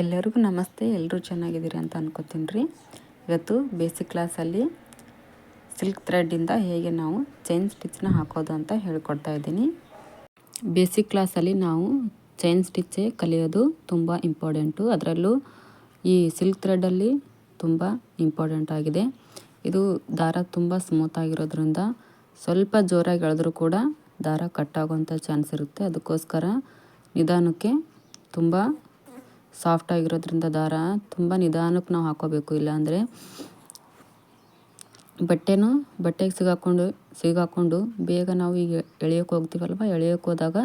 ಎಲ್ಲರಿಗೂ ನಮಸ್ತೆ ಎಲ್ಲರೂ ಚೆನ್ನಾಗಿದ್ದೀರಿ ಅಂತ ಅನ್ಕೋತೀನಿ ರೀ ಇವತ್ತು ಬೇಸಿಕ್ ಕ್ಲಾಸಲ್ಲಿ ಸಿಲ್ಕ್ ಥ್ರೆಡ್ಡಿಂದ ಹೇಗೆ ನಾವು ಚೈನ್ ಸ್ಟಿಚ್ನ ಹಾಕೋದು ಅಂತ ಹೇಳ್ಕೊಡ್ತಾ ಇದ್ದೀನಿ. ಬೇಸಿಕ್ ಕ್ಲಾಸಲ್ಲಿ ನಾವು ಚೈನ್ ಸ್ಟಿಚ್ಚೇ ಕಲಿಯೋದು ತುಂಬ ಇಂಪಾರ್ಟೆಂಟು. ಅದರಲ್ಲೂ ಈ ಸಿಲ್ಕ್ ಥ್ರೆಡ್ಡಲ್ಲಿ ತುಂಬ ಇಂಪಾರ್ಟೆಂಟ್ ಆಗಿದೆ. ಇದು ದಾರ ತುಂಬ ಸ್ಮೂತ್ ಆಗಿರೋದ್ರಿಂದ ಸ್ವಲ್ಪ ಜೋರಾಗಿ ಎಳೆದ್ರೂ ಕೂಡ ದಾರ ಕಟ್ಟಾಗುವಂಥ ಚಾನ್ಸ್ ಇರುತ್ತೆ. ಅದಕ್ಕೋಸ್ಕರ ನಿಧಾನಕ್ಕೆ ತುಂಬ ಸಾಫ್ಟ್ ಆಗಿರೋದ್ರಿಂದ ದಾರ ತುಂಬ ನಿಧಾನಕ್ಕೆ ನಾವು ಹಾಕೋಬೇಕು, ಇಲ್ಲಾಂದರೆ ಬಟ್ಟೆನೂ ಬಟ್ಟೆಗೆ ಸಿಗಾಕೊಂಡು ಸಿಗಾಕೊಂಡು ಬೇಗ ನಾವು ಈಗ ಎಳೆಯೋಕೆ ಹೋಗ್ತೀವಲ್ವ? ಎಳೆಯೋಕೆ ಹೋದಾಗ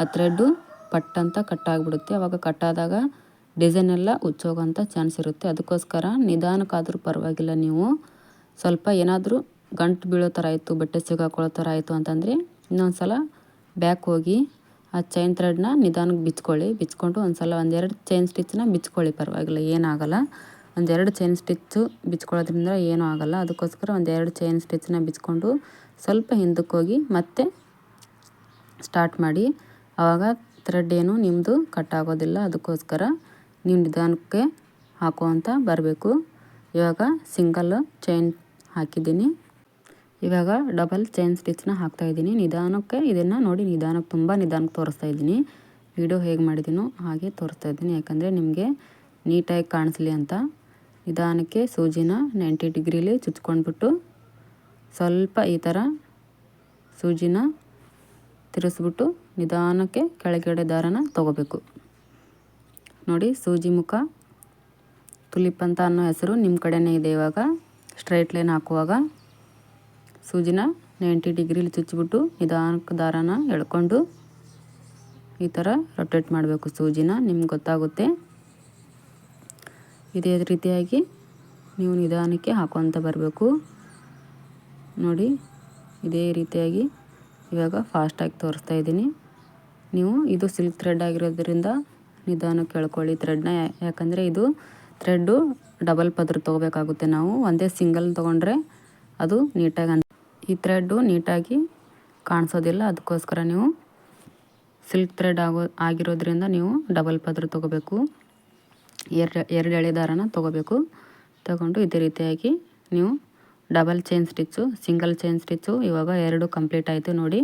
ಆ ಥ್ರೆಡ್ಡು ಪಟ್ಟಂತ ಕಟ್ಟಾಗಿಬಿಡುತ್ತೆ ಅವಾಗ ಕಟ್ಟಾದಾಗ ಡಿಸೈನ್ ಎಲ್ಲ ಉಚ್ಚೋಗೋಂಥ ಚಾನ್ಸ್ ಇರುತ್ತೆ. ಅದಕ್ಕೋಸ್ಕರ ನಿಧಾನಕ್ಕಾದರೂ ಪರವಾಗಿಲ್ಲ ನೀವು. ಸ್ವಲ್ಪ ಏನಾದರೂ ಗಂಟು ಬೀಳೋ ಥರ ಆಯಿತು, ಬಟ್ಟೆ ಸಿಗಾಕೊಳ್ಳೋ ಥರ ಆಯಿತು ಅಂತಂದರೆ ಇನ್ನೊಂದು ಸಲ ಬ್ಯಾಕ್ ಹೋಗಿ ಆ ಚೈನ್ ಥ್ರೆಡ್ನ ನಿಧಾನಕ್ಕೆ ಬಿಚ್ಕೊಳ್ಳಿ. ಬಿಚ್ಕೊಂಡು ಒಂದು ಸಲ ಒಂದೆರಡು ಚೈನ್ ಸ್ಟಿಚ್ನ ಬಿಚ್ಕೊಳ್ಳಿ. ಪರವಾಗಿಲ್ಲ, ಏನಾಗಲ್ಲ. ಒಂದೆರಡು ಚೈನ್ ಸ್ಟಿಚ್ಚು ಬಿಚ್ಕೊಳ್ಳೋದ್ರಿಂದ ಏನೂ ಆಗೋಲ್ಲ. ಅದಕ್ಕೋಸ್ಕರ ಒಂದೆರಡು ಚೈನ್ ಸ್ಟಿಚ್ನ ಬಿಚ್ಕೊಂಡು ಸ್ವಲ್ಪ ಹಿಂದಕ್ಕೆ ಹೋಗಿ ಮತ್ತೆ ಸ್ಟಾರ್ಟ್ ಮಾಡಿ. ಆವಾಗ ಥ್ರೆಡ್ ಏನು ನಿಮ್ಮದು ಕಟ್ ಆಗೋದಿಲ್ಲ. ಅದಕ್ಕೋಸ್ಕರ ನೀವು ನಿಧಾನಕ್ಕೆ ಹಾಕುವಂತ ಬರಬೇಕು. ಇವಾಗ ಸಿಂಗಲ್ ಚೈನ್ ಹಾಕಿದ್ದೀನಿ. ಇವಾಗ ಡಬಲ್ ಚೈನ್ ಸ್ಟಿಚ್ನ ಹಾಕ್ತಾ ಇದ್ದೀನಿ. ನಿಧಾನಕ್ಕೆ ಇದನ್ನು ನೋಡಿ ನಿಧಾನಕ್ಕೆ ತುಂಬ ನಿಧಾನಕ್ಕೆ ತೋರಿಸ್ತಾ ಇದ್ದೀನಿ. ವಿಡಿಯೋ ಹೇಗೆ ಮಾಡಿದ್ದೀನೋ ಹಾಗೆ ತೋರಿಸ್ತಾ ಇದ್ದೀನಿ. ಯಾಕಂದರೆ ನಿಮಗೆ ನೀಟಾಗಿ ಕಾಣಿಸ್ಲಿ ಅಂತ. ನಿಧಾನಕ್ಕೆ ಸೂಜಿನ ನೈಂಟಿ ಡಿಗ್ರೀಲಿ ಚುಚ್ಕೊಂಡ್ಬಿಟ್ಟು ಸ್ವಲ್ಪ ಈ ಥರ ಸೂಜಿನ ತಿರುಸ್ಬಿಟ್ಟು ನಿಧಾನಕ್ಕೆ ಕೆಳಗಡೆ ದಾರನ ತೊಗೋಬೇಕು. ನೋಡಿ ಸೂಜಿ ಮುಖ ತುಲಿಪ್ ಅಂತ ಅನ್ನೋ ಹೆಸರು ನಿಮ್ಮ ಕಡೆನೇ ಇದೆ ಇವಾಗ. ಸ್ಟ್ರೈಟ್ ಲೈನ್ ಹಾಕುವಾಗ. ಸೂಜಿನ ನೈಂಟಿ ಡಿಗ್ರೀಲಿ ಚುಚ್ಚಿಬಿಟ್ಟು ನಿಧಾನಕ್ಕೆ ದಾರನ ಎಳ್ಕೊಂಡು ಈ ಥರ ರೊಟೇಟ್ ಮಾಡಬೇಕು ಸೂಜಿನ, ನಿಮ್ಗೆ ಗೊತ್ತಾಗುತ್ತೆ. ಇದೇ ರೀತಿಯಾಗಿ ನೀವು ನಿಧಾನಕ್ಕೆ ಹಾಕೊತ ಬರಬೇಕು. ನೋಡಿ, ಇದೇ ರೀತಿಯಾಗಿ ಇವಾಗ ಫಾಸ್ಟಾಗಿ ತೋರಿಸ್ತಾ ಇದ್ದೀನಿ. ನೀವು ಇದು ಸಿಲ್ಕ್ ಥ್ರೆಡ್ ಆಗಿರೋದ್ರಿಂದ ನಿಧಾನಕ್ಕೆ ಎಳ್ಕೊಳ್ಳಿ ಥ್ರೆಡ್ನ ಯಾಕಂದರೆ ಇದು ಥ್ರೆಡ್ಡು ಡಬಲ್ ಪದ್ರ ತೊಗೋಬೇಕಾಗುತ್ತೆ. ನಾವು ಒಂದೇ ಸಿಂಗಲ್ ತೊಗೊಂಡ್ರೆ ಅದು ನೀಟಾಗಿ ಈ ಥ್ರೆಡ್ಡು ನೀಟಾಗಿ ಕಾಣಿಸೋದಿಲ್ಲ. ಅದಕ್ಕೋಸ್ಕರ ನೀವು ಸಿಲ್ಕ್ ಥ್ರೆಡ್ ಆಗೋ, ಆಗಿರೋದ್ರಿಂದ ನೀವು ಡಬಲ್ ಪದ್ರ ತೊಗೋಬೇಕು. ಎರಡು ಎರಡು ಎಳೆ ದಾರನ ತೊಗೋಬೇಕು. ತಗೊಂಡು ಇದೇ ರೀತಿಯಾಗಿ ನೀವು double chain stitch single chain stitch ಇವಾಗ ಎರಡು ಕಂಪ್ಲೀಟ್ ಆಯಿತು ನೋಡಿ.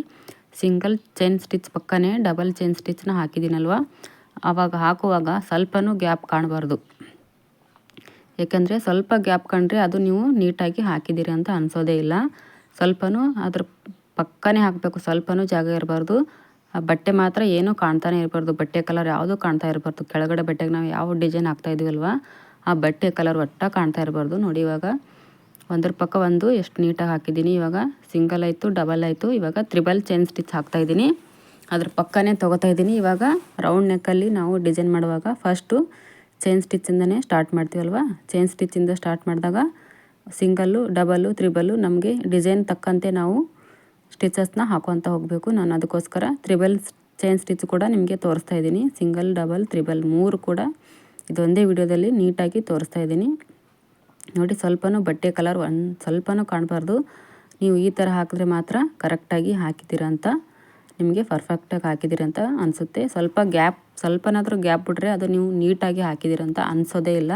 ಸಿಂಗಲ್ ಚೈನ್ ಸ್ಟಿಚ್ ಪಕ್ಕನೇ ಡಬಲ್ ಚೈನ್ ಸ್ಟಿಚ್ನ ಹಾಕಿದ್ದೀನಲ್ವ? ಆವಾಗ ಹಾಕುವಾಗ ಸ್ವಲ್ಪನೂ ಗ್ಯಾಪ್ ಕಾಣಬಾರ್ದು. ಏಕೆಂದರೆ ಸ್ವಲ್ಪ ಗ್ಯಾಪ್ ಕಂಡ್ರೆ ಅದು ನೀವು ನೀಟಾಗಿ ಹಾಕಿದ್ದೀರಿ ಅಂತ ಅನಿಸೋದೇ ಇಲ್ಲ. ಸ್ವಲ್ಪನೂ ಅದ್ರ ಪಕ್ಕನೇ ಹಾಕಬೇಕು, ಸ್ವಲ್ಪನೂ ಜಾಗ ಇರಬಾರ್ದು. ಆ ಬಟ್ಟೆ ಮಾತ್ರ ಏನೂ ಕಾಣ್ತಾನೆ ಇರಬಾರ್ದು, ಬಟ್ಟೆ ಕಲರ್ ಯಾವುದೂ ಕಾಣ್ತಾ ಇರಬಾರ್ದು. ಕೆಳಗಡೆ ಬಟ್ಟೆಗೆ ನಾವು ಯಾವ ಡಿಸೈನ್ ಹಾಕ್ತಾ ಇದೀವಲ್ವ ಆ ಬಟ್ಟೆ ಕಲರ್ ಒಟ್ಟ ಕಾಣ್ತಾ ಇರಬಾರ್ದು. ನೋಡಿ ಇವಾಗ ಒಂದ್ರ ಪಕ್ಕ ಒಂದು ಎಷ್ಟು ನೀಟಾಗಿ ಹಾಕಿದ್ದೀನಿ. ಇವಾಗ ಸಿಂಗಲ್ ಆಯಿತು ಡಬಲ್ ಆಯಿತು, ಇವಾಗ ತ್ರಿಬಲ್ ಚೈನ್ ಸ್ಟಿಚ್ ಹಾಕ್ತಾ ಇದ್ದೀನಿ ಅದ್ರ ಪಕ್ಕನೇ ತೊಗೋತಾ ಇದ್ದೀನಿ ಇವಾಗ ರೌಂಡ್ ನೆಕ್ಕಲ್ಲಿ ನಾವು ಡಿಸೈನ್ ಮಾಡುವಾಗ ಫಸ್ಟು ಚೈನ್ ಸ್ಟಿಚ್ಚಿಂದನೇ ಸ್ಟಾರ್ಟ್ ಮಾಡ್ತೀವಲ್ವ ಚೈನ್ ಸ್ಟಿಚ್ಚಿಂದ ಸ್ಟಾರ್ಟ್ ಮಾಡಿದಾಗ ಸಿಂಗಲ್ಲು, ಡಬಲ್ಲು, ತ್ರಿಬಲ್ಲು ನಮಗೆ ಡಿಸೈನ್ ತಕ್ಕಂತೆ ನಾವು ಸ್ಟಿಚಸ್ನ ಹಾಕೊತ ಹೋಗಬೇಕು. ನಾನು ಅದಕ್ಕೋಸ್ಕರ ತ್ರಿಬಲ್ ಚೈನ್ ಸ್ಟಿಚ್ ಕೂಡ ನಿಮಗೆ ತೋರಿಸ್ತಾ ಇದ್ದೀನಿ. ಸಿಂಗಲ್, ಡಬಲ್, ತ್ರಿಬಲ್ ಮೂರು ಕೂಡ ಇದೊಂದೇ ವಿಡಿಯೋದಲ್ಲಿ ನೀಟಾಗಿ ತೋರಿಸ್ತಾ ಇದ್ದೀನಿ. ನೋಡಿ, ಸ್ವಲ್ಪನೂ ಬಟ್ಟೆ ಕಲರ್ ಒಂದು ಸ್ವಲ್ಪನೂ ಕಾಣಬಾರ್ದು. ನೀವು ಈ ಥರ ಹಾಕಿದ್ರೆ ಮಾತ್ರ ಕರೆಕ್ಟಾಗಿ ಹಾಕಿದ್ದೀರ ಅಂತ ನಿಮಗೆ ಪರ್ಫೆಕ್ಟಾಗಿ ಹಾಕಿದ್ದೀರ ಅಂತ ಅನಿಸುತ್ತೆ. ಸ್ವಲ್ಪ ಗ್ಯಾಪ್, ಸ್ವಲ್ಪನಾದರೂ ಗ್ಯಾಪ್ ಬಿಟ್ಟರೆ ಅದು ನೀವು ನೀಟಾಗಿ ಹಾಕಿದ್ದೀರಂತ ಅನಿಸೋದೇ ಇಲ್ಲ.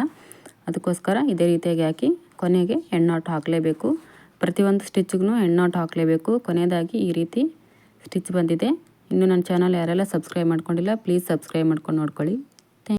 ಅದಕ್ಕೋಸ್ಕರ ಇದೇ ರೀತಿಯಾಗಿ ಹಾಕಿ ಕೊನೆಗೆ ಹೆಣ್ಣಾಟು ಹಾಕಲೇಬೇಕು. ಪ್ರತಿಯೊಂದು ಸ್ಟಿಚ್ಗೂ ಹೆಣ್ಣಾಟು ಹಾಕಲೇಬೇಕು. ಕೊನೆಯದಾಗಿ ಈ ರೀತಿ ಸ್ಟಿಚ್ ಬಂದಿದೆ. ಇನ್ನು ನನ್ನ ಚಾನಲ್ ಯಾರೆಲ್ಲ ಸಬ್ಸ್ಕ್ರೈಬ್ ಮಾಡ್ಕೊಂಡಿಲ್ಲ, ಪ್ಲೀಸ್ ಸಬ್ಸ್ಕ್ರೈಬ್ ಮಾಡ್ಕೊಂಡು ನೋಡ್ಕೊಳ್ಳಿ.